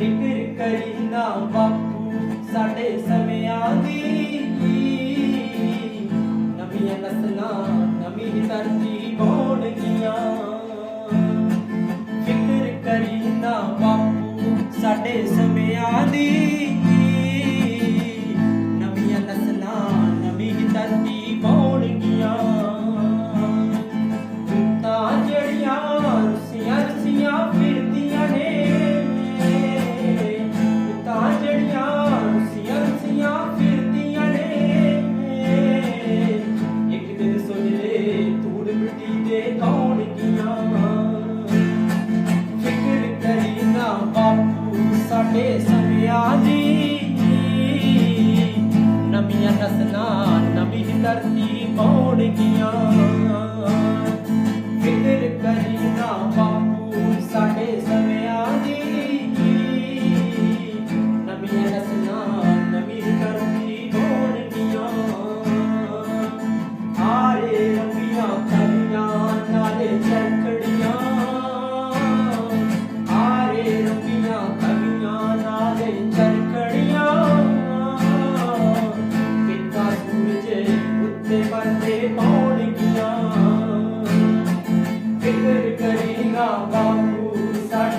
ਫਿਕਰ ਕਰੀ ਨਾ ਬਾਪੂ, ਸਾਡੇ ਸਮਿਆਂ ਦੀ ਨਵੀਆਂ ਨਸਲਾਂ, ਨਵੀਂ ਤਰਜੀ ਹੋਣਗੀਆਂ। ਫਿਕਰ ਕਰੀ ਨਾ ਬਾਪੂ, ਸਾਡੇ 可以